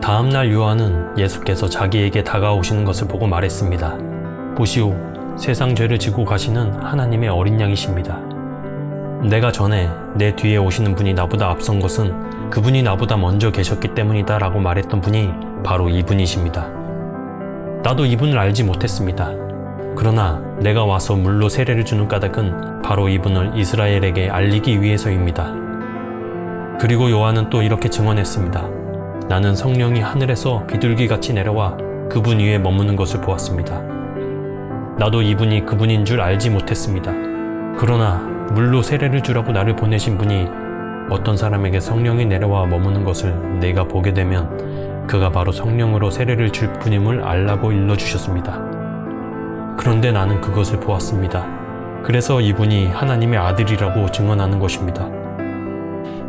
다음날 요한은 예수께서 자기에게 다가오시는 것을 보고 말했습니다. 보시오, 세상 죄를 지고 가시는 하나님의 어린 양이십니다. 내가 전에 내 뒤에 오시는 분이 나보다 앞선 것은 그분이 나보다 먼저 계셨기 때문이다 라고 말했던 분이 바로 이분이십니다. 나도 이분을 알지 못했습니다. 그러나 내가 와서 물로 세례를 주는 까닭은 바로 이분을 이스라엘에게 알리기 위해서입니다. 그리고 요한은 또 이렇게 증언했습니다. 나는 성령이 하늘에서 비둘기 같이 내려와 그분 위에 머무는 것을 보았습니다. 나도 이분이 그분인 줄 알지 못했습니다. 그러나 물로 세례를 주라고 나를 보내신 분이 어떤 사람에게 성령이 내려와 머무는 것을 내가 보게 되면 그가 바로 성령으로 세례를 줄 분임을 알라고 일러주셨습니다. 그런데 나는 그것을 보았습니다. 그래서 이분이 하나님의 아들이라고 증언하는 것입니다.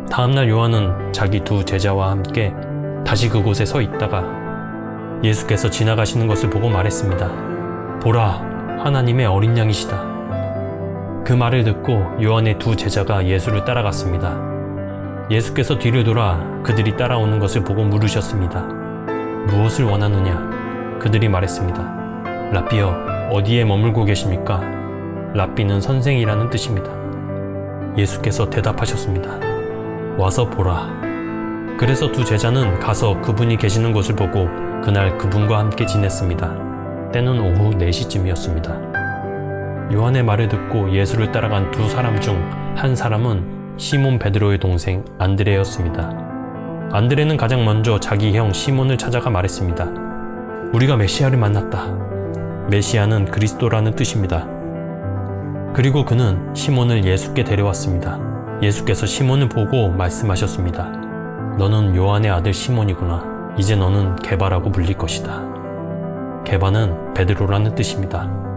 다음날 요한은 자기 두 제자와 함께 다시 그곳에 서 있다가 예수께서 지나가시는 것을 보고 말했습니다. 보라, 하나님의 어린 양이시다. 그 말을 듣고 요한의 두 제자가 예수를 따라갔습니다. 예수께서 뒤를 돌아 그들이 따라오는 것을 보고 물으셨습니다. 무엇을 원하느냐? 그들이 말했습니다. 라비여, 어디에 머물고 계십니까? 라비는 선생이라는 뜻입니다. 예수께서 대답하셨습니다. 와서 보라. 그래서 두 제자는 가서 그분이 계시는 곳을 보고 그날 그분과 함께 지냈습니다. 때는 오후 4시쯤이었습니다. 요한의 말을 듣고 예수를 따라간 두 사람 중 한 사람은 시몬 베드로의 동생 안드레였습니다. 안드레는 가장 먼저 자기 형 시몬을 찾아가 말했습니다. 우리가 메시아를 만났다. 메시아는 그리스도라는 뜻입니다. 그리고 그는 시몬을 예수께 데려왔습니다. 예수께서 시몬을 보고 말씀하셨습니다. 너는 요한의 아들 시몬이구나. 이제 너는 게바라고 불릴 것이다. 게바는 베드로라는 뜻입니다.